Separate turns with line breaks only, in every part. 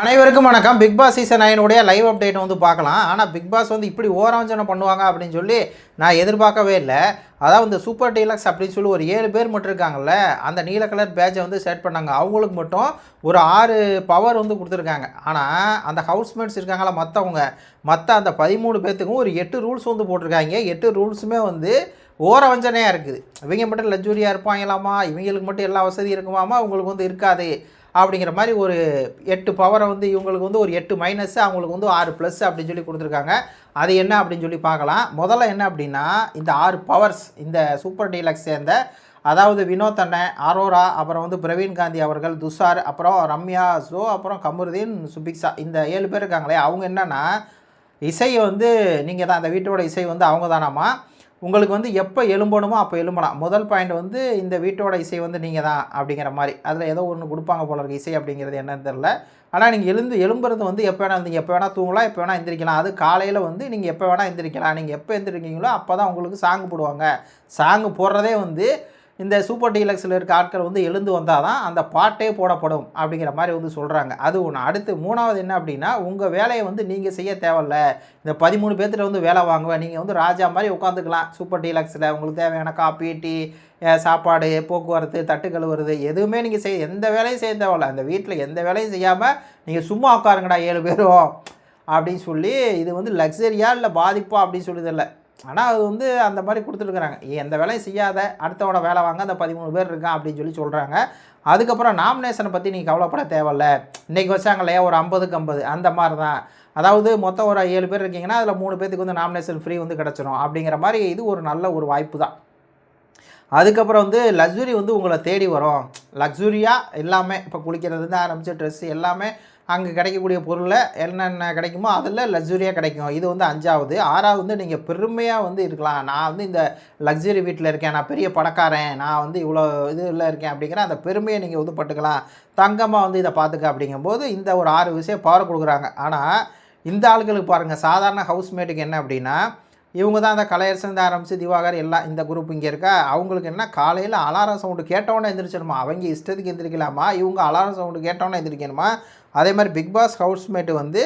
அனைவருக்கும் வணக்கம். Bigg Boss season நைனுடைய லைவ் அப்டேட் வந்து பார்க்கலாம். ஆனால் பிக் பாஸ் வந்து இப்படி ஓரவஞ்சனை பண்ணுவாங்க அப்படின்னு சொல்லி நான் எதிர்பார்க்கவே இல்லை. அதாவது இந்த சூப்பர் டீலக்ஸ் அப்படின்னு சொல்லி ஒரு ஏழு பேர் மட்டும் இருக்காங்கல்ல அந்த நீல கலர் பேட்சை வந்து செட் பண்ணாங்க. அவங்களுக்கு மட்டும் ஒரு ஆறு பவர் வந்து கொடுத்துருக்காங்க. ஆனால் அந்த ஹவுஸ்மேட்ஸ் இருக்காங்களா மற்றவங்க மற்ற அந்த பதிமூணு பேர்த்துக்கும் ஒரு எட்டு ரூல்ஸ் வந்து போட்டிருக்காங்க. எட்டு ரூல்ஸுமே வந்து ஓரவஞ்சனையாக இருக்குது. இவங்க மட்டும் லக்ஸுரியாக இருப்பாங்களாமா? இவங்களுக்கு மட்டும் எல்லா வசதியும் இருக்குமாமா? அவங்களுக்கு வந்து இருக்காது. அப்படிங்கிற மாதிரி ஒரு எட்டு பவரை வந்து இவங்களுக்கு வந்து ஒரு எட்டு மைனஸ் அவங்களுக்கு வந்து ஆறு ப்ளஸ் அப்படின்னு சொல்லி கொடுத்துருக்காங்க. அது என்ன அப்படின்னு சொல்லி பார்க்கலாம். முதல்ல என்ன அப்படின்னா இந்த ஆறு பவர்ஸ் இந்த சூப்பர் டீலக்ஸ் சேர்ந்த அதாவது வினோத் அண்ணன் அரோரா அப்புறம் வந்து பிரவீன் காந்தி அவர்கள் துஷார் அப்புறம் ரம்யா ஜோ அப்புறம் கமருதீன் சுபிக்ஷா இந்த ஏழு பேர் இருக்காங்களே அவங்க என்னென்னா இசையை வந்து நீங்கள் தான் அந்த வீட்டோட இசை வந்து அவங்க தானாமா உங்களுக்கு வந்து எப்போ எலும்பணுமோ அப்போ எலும்பலாம் முதல் பாயிண்ட் வந்து இந்த வீட்டோட இசை வந்து நீங்கள் தான் அப்படிங்கிற மாதிரி. அதில் ஏதோ ஒன்று கொடுப்பாங்க போல இருக்கு. இசை அப்படிங்கிறது என்னன்னு தெரில ஆனால் நீங்கள் எழுந்து எலும்புறது வந்து எப்போ வேணால் நீங்கள் எப்போ வேணால் தூங்கலாம் எப்போ வேணால் எந்திரிக்கலாம். அது காலையில் வந்து நீங்கள் எப்போ வேணால் எந்திரிக்கலாம். நீங்கள் எப்போ எந்திரிக்கீங்களோ அப்போ தான் உங்களுக்கு சாங்கு போடுவாங்க. சாங் போடுறதே வந்து இந்த சூப்பர் டீலக்ஸில் இருக்க ஆட்கள் வந்து எழுந்து வந்தால் தான் அந்த பாட்டே போடப்படும் அப்படிங்கிற மாதிரி வந்து சொல்கிறாங்க அது ஒன்று அடுத்து மூணாவது என்ன அப்படின்னா உங்கள் வேலையை வந்து நீங்கள் செய்ய தேவையில்ல. இந்த பதிமூணு பேர்த்துல வந்து வேலை வாங்குவேன். நீங்கள் வந்து ராஜா மாதிரி உட்காந்துக்கலாம் சூப்பர் டீலக்ஸில் உங்களுக்கு தேவையான காப்பி டீ சாப்பாடு போக்குவரத்து தட்டு கழுவுறது எதுவுமே நீங்கள் செய்ய எந்த வேலையும் செய்ய தேவையில்ல. அந்த வீட்டில் எந்த வேலையும் செய்யாமல் நீங்கள் சும்மா உட்காருங்கடா ஏழு பேரும் அப்படின்னு சொல்லி இது வந்து லக்ஸரியா இல்லை பாதிப்பா அப்படின்னு சொல்லுதில்லை ஆனால் அது வந்து அந்த மாதிரி கொடுத்துருக்குறாங்க எந்த வேலையும் செய்யாத. அடுத்தவோட வேலை வாங்க. அந்த பதிமூணு பேர் இருக்கான் அப்படின்னு சொல்லி சொல்கிறாங்க அதுக்கப்புறம் நாமினேஷனை பற்றி நீங்கள் கவலைப்பட தேவையில்ல. இன்றைக்கி வச்சாங்களே ஒரு ஐம்பதுக்கு ஐம்பது. அந்த மாதிரி தான். அதாவது மொத்தம் ஒரு ஏழு பேர் இருக்கீங்கன்னா அதில் மூணு பேத்துக்கு வந்து நாமினேஷன் ஃப்ரீ வந்து கிடச்சிரும். அப்படிங்கிற மாதிரி இது ஒரு நல்ல ஒரு வாய்ப்பு தான். அதுக்கப்புறம் வந்து லக்ஸுரி வந்து உங்களை தேடி வரும். லக்ஸுரியாக எல்லாமே இப்போ குளிக்கிறதுலேருந்து ஆரம்பித்து ட்ரெஸ்ஸு எல்லாமே அங்கே கிடைக்கக்கூடிய பொருளில் என்னென்ன கிடைக்குமோ அதில் லக்ஸுரியாக கிடைக்கும். இது வந்து அஞ்சாவது. ஆறாவது வந்து நீங்கள் பெருமையாக வந்து இருக்கலாம். நான் வந்து இந்த லக்ஸுரி வீட்டில் இருக்கேன். நான் பெரிய பணக்காரன். நான் வந்து இவ்வளோ இதில் இருக்கேன் அப்படிங்கிற அந்த பெருமையை நீங்கள் வந்து பட்டுக்கலாம். தங்கமாக வந்து இதை பார்த்துக்க அப்படிங்கும்போது இந்த ஒரு ஆறு விஷயம் பவர் கொடுக்குறாங்க. ஆனால் இந்த ஆளுகளுக்கு பாருங்கள் சாதாரண ஹவுஸ்மேட்டுக்கு என்ன அப்படின்னா இவங்க தான் அந்த கலையரசன் ஆரம்பித்து திவாகர் எல்லாம் இந்த குரூப் இங்கே இருக்கா? அவங்களுக்கு என்ன காலையில் அலாரம் சவுண்டு கேட்டவொன்னே எந்திரிச்சிடணுமா? அவங்க இஷ்டத்துக்கு எந்திரிக்கலாமா? இவங்க அலாரம் சவுண்டு கேட்டவொன்னே எந்திரிக்கணுமா? அதே மாதிரி பிக் பாஸ் ஹவுஸ்மேட்டு வந்து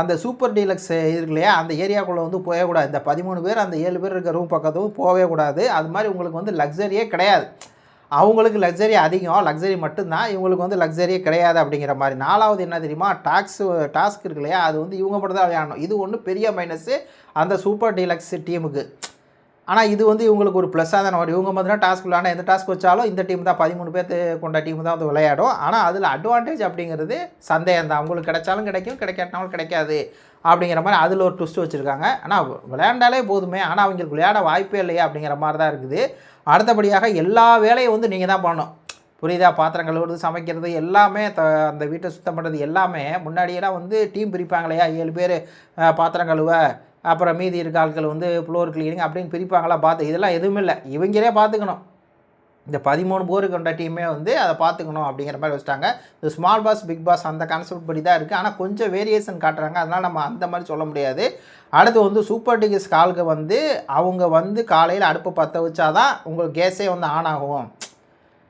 அந்த சூப்பர் டீலக்ஸ் இருக்கு இல்லையா? அந்த ஏரியாக்குள்ளே வந்து போகக்கூடாது இந்த பதிமூணு பேர் அந்த ஏழு பேர் இருக்க ரூம் பக்கத்தும் போகவே கூடாது. அது மாதிரி உங்களுக்கு வந்து லக்ஸரியே கிடையாது. அவங்களுக்கு லக்ஸரி அதிகம். லக்ஸரி மட்டும்தான். இவங்களுக்கு வந்து லக்ஸரியே கிடையாது அப்படிங்கிற மாதிரி. நாலாவது என்ன தெரியுமா? டாக்ஸ் டாஸ்க் இருக்கு இல்லையா? அது வந்து இவங்க மட்டும் தான் விளையாடணும். இது ஒன்று பெரிய மைனஸு அந்த சூப்பர் டீலக்ஸ் டீமுக்கு ஆனால் இது வந்து இவங்களுக்கு ஒரு ப்ளஸ்ஸாக தானே வரும். இவங்க மட்டும் டாஸ்க் விளையாட எந்த டாஸ்க் வச்சாலும் இந்த டீம் தான் பதிமூணு பேர்த்து கொண்ட டீம் தான் வந்து விளையாடும். ஆனால் அதில் அட்வான்டேஜ் அப்படிங்கிறது சந்தேகம் தான். அவங்களுக்கு கிடைச்சாலும் கிடைக்கும் கிடைக்காட்டினாலும் கிடைக்காது அப்படிங்கிற மாதிரி அதில் ஒரு ட்விஸ்ட் வச்சுருக்காங்க. ஆனால் விளையாண்டாலே போதுமே. ஆனால் அவங்களுக்கு விளையாட வாய்ப்பே இல்லையா அப்படிங்கிற மாதிரி தான் இருக்குது. அடுத்தபடியாக எல்லா வேலையும் வந்து நீங்கள் தான் பண்ணணும். புரியுதா? பாத்திரம் கழுவுறது சமைக்கிறது எல்லாமே த அந்த வீட்டை சுத்தம் பண்ணுறது எல்லாமே முன்னாடியெல்லாம் வந்து டீம் பிரிப்பாங்க இல்லையா? ஏழு பேர் பாத்திரம் கழுவ அப்புறம் மீதி இருக்க ஆட்கள் வந்து ஃப்ளோர் கிளீனிங் அப்படின்னு பிரிப்பாங்களா பார்த்து இதெல்லாம் எதுவுமே இல்லை. இவங்களே பார்த்துக்கணும். இந்த பதிமூணு பேர் கொண்ட டீமே வந்து அதை பார்த்துக்கணும் அப்படிங்கிற மாதிரி வச்சுட்டாங்க. இந்த ஸ்மால் பாஸ் பிக் பாஸ் அந்த கான்செப்ட் படி தான் இருக்குது ஆனால் கொஞ்சம் வேரியேஷன் காட்டுறாங்க. அதனால் நம்ம அந்த மாதிரி சொல்ல முடியாது. அடுத்து வந்து சூப்பர் டிகிஸ் காலுக்கு வந்து அவங்க வந்து காலையில் அடுப்பு பற்ற வச்சாதான் உங்களுக்கு கேஸே வந்து ஆன் ஆகும்.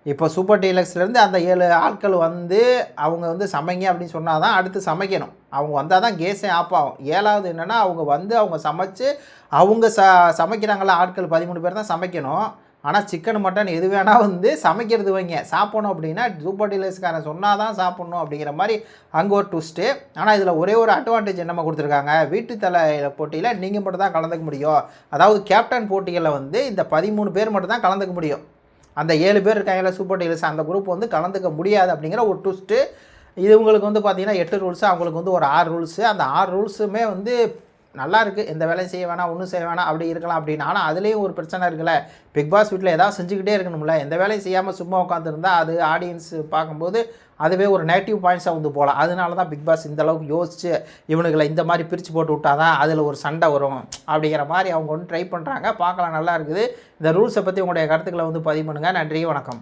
இப்போ சூப்பர் டீலக்ஸ்லேருந்து அந்த ஏழு ஆட்கள் வந்து அவங்க வந்து சமைங்க அப்படின்னு சொன்னால் தான் அடுத்து சமைக்கணும். அவங்க வந்தால் தான் கேஸே ஆஃப் ஆகும். ஏழாவது என்னென்னா அவங்க வந்து அவங்க சமைச்சு அவங்க ச சமைக்கிறாங்களா ஆட்கள் பதிமூணு பேர் தான் சமைக்கணும். ஆனால் சிக்கன் மட்டன் எது வேணால் வந்து சமைக்கிறது வைங்க. சாப்பிடணும் அப்படின்னா சூப்பர் டீலர்ஸ்காரன் சொன்னால் தான் சாப்பிட்ணும் அப்படிங்கிற மாதிரி அங்கே ஒரு ட்விஸ்ட்டு ஆனால் இதில் ஒரே ஒரு அட்வான்டேஜ் என்னமா கொடுத்துருக்காங்க? வீட்டு தலை போட்டியில் நீங்கள் மட்டும் தான் கலந்துக்க முடியும். அதாவது கேப்டன் போட்டிகளில் வந்து இந்த பதிமூணு பேர் மட்டும் தான் கலந்துக்க முடியும். அந்த ஏழு பேர் இருக்காங்கல்ல சூப்பர் டீலர்ஸ் அந்த குரூப் வந்து கலந்துக்க முடியாது அப்படிங்கிற ஒரு ட்விஸ்ட்டு இது உங்களுக்கு வந்து பார்த்திங்கன்னா எட்டு ரூல்ஸு அவங்களுக்கு வந்து ஒரு ஆறு ரூல்ஸு அந்த ஆறு ரூல்ஸுமே வந்து நல்லா இருக்குது எந்த வேலையும் செய்ய வேணாம் ஒன்றும் செய்ய வேணாம் அப்படி இருக்கலாம் அப்படின்னு. ஆனால் அதுலேயும் ஒரு பிரச்சனை இருக்குல்ல. பிக் பாஸ் வீட்டில் ஏதாவது செஞ்சுக்கிட்டே இருக்கணும்ல. எந்த வேலையும் செய்யாமல் சும்மா உட்காந்துருந்தா அது ஆடியன்ஸ் பார்க்கும்போது அதுவே ஒரு நெகட்டிவ் பாயிண்ட்ஸாக வந்து போகலாம். அதனால தான் பிக் பாஸ் இந்தளவுக்கு யோசித்து இவனுங்களை இந்த மாதிரி பிரித்து போட்டு விட்டால் தான் அதில் ஒரு சண்டை வரும். அப்படிங்கிற மாதிரி அவங்க ஒன்று ட்ரை பண்ணுறாங்க பார்க்கலாம் நல்லா இருக்குது. இந்த ரூல்ஸை பற்றி உங்களுடைய கருத்துக்களை வந்து பதிவு பண்ணுங்கள் நன்றி வணக்கம்.